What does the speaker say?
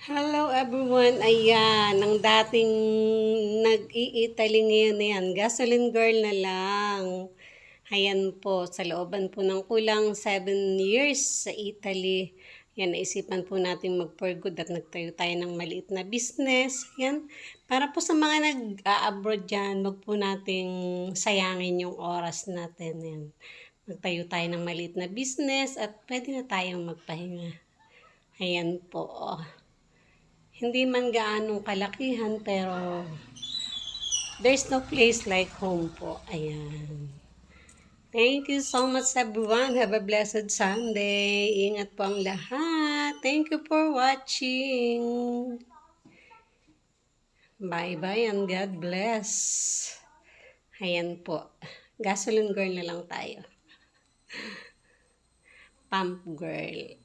Hello everyone! Ayan, ang dating nag-i-Italy ngayon na yan, gasoline girl na lang. Ayan po, sa looban po ng kulang 7 years sa Italy. Yan, naisipan po natin mag-for good at nagtayo tayo ng maliit na business. Yan, para po sa mga nag-abroad dyan, wag po nating sayangin yung oras natin. Yan. Magtayo tayo ng maliit na business at pwede na tayong magpahinga. Ayan po. Hindi man gaanong kalakihan pero there's no place like home po. Ayan. Thank you so much everyone. Have a blessed Sunday. Ingat po ang lahat. Thank you for watching. Bye-bye and God bless. Ayan po. Gasoline girl na lang tayo. Pump girl.